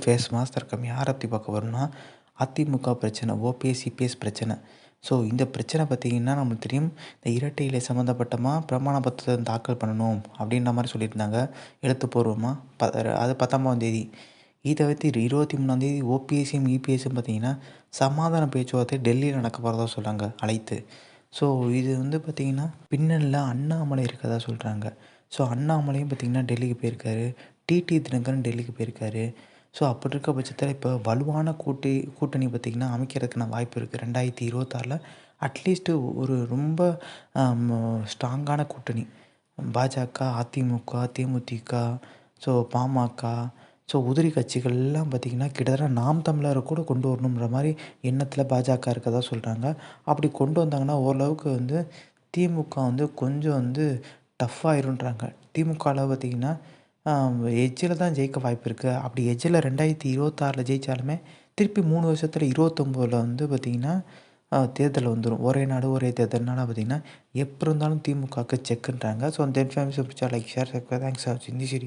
Face master come யாரை பற்றி பார்க்க போகிறோம்னா அதிமுக பிரச்சனை ஓபிஎஸ் சிபிஎஸ் பிரச்சனை. ஸோ இந்த பிரச்சனை பார்த்திங்கன்னா நமக்கு தெரியும். இந்த இரட்டை இலை சம்மந்தப்பட்டமாக பிரமாண பத்திரம் தாக்கல் பண்ணணும் அப்படின்ற மாதிரி சொல்லியிருந்தாங்க. எழுத்துப்பூர்வமாக ப அது பத்தொம்பதாம் தேதி. இதை தவிர்த்து இருபத்தி மூணாந்தேதி ஓபிஎஸ்சியும் இபிஎஸ்ஸும் பார்த்திங்கன்னா சமாதான பேச்சுவார்த்தை டெல்லியில் நடக்க போகிறதா சொல்கிறாங்க அழைத்து. ஸோ இது வந்து பார்த்திங்கன்னா பின்னணியில் அண்ணாமலை இருக்கதா சொல்கிறாங்க ஸோ அண்ணாமலையும் பார்த்திங்கன்னா டெல்லிக்கு போயிருக்காரு. டிடி தினகரன் டெல்லிக்கு போயிருக்காரு. ஸோ அப்படி இருக்க பட்சத்தில் இப்போ வலுவான கூட்டி கூட்டணி பார்த்திங்கன்னா அமைக்கிறதுக்கான வாய்ப்பு இருக்குது ரெண்டாயிரத்தி இருபத்தாறில் அட்லீஸ்ட்டு ஒரு ரொம்ப ஸ்ட்ராங்கான கூட்டணி. பாஜக அதிமுக தேமுதிக ஸோ பாமக ஸோ உதிரி கட்சிகள்லாம் பார்த்திங்கன்னா கிட்டத்தட்ட நாம் தமிழரை கூட கொண்டு வரணுன்ற மாதிரி எண்ணத்தில் பாஜக இருக்கதா சொல்கிறாங்க அப்படி கொண்டு வந்தாங்கன்னா ஓரளவுக்கு வந்து திமுக வந்து கொஞ்சம் வந்து டஃப் ஆயிருன்றாங்க. திமுகவில் பார்த்திங்கன்னா எஜ்ஜில் தான் ஜெயிக்க வாய்ப்பு இருக்குது அப்படி எஜ்ஜில் ரெண்டாயிரத்தி இருபத்தாறில் ஜெயித்தாலுமே திருப்பி மூணு வருஷத்தில் இருபத்தொம்போதில் வந்து பார்த்திங்கன்னா தேர்தல் வந்துடும் ஒரே நாடு ஒரே தேர்தல்னால பார்த்திங்கன்னா எப்போ இருந்தாலும் திமுகவுக்கு செக்குன்றாங்க. ஸோ தென் ஃபேமிலி பிடிச்சா லைக் ஷேர் தேங்க்ஸ் ஆச்சு இந்த தி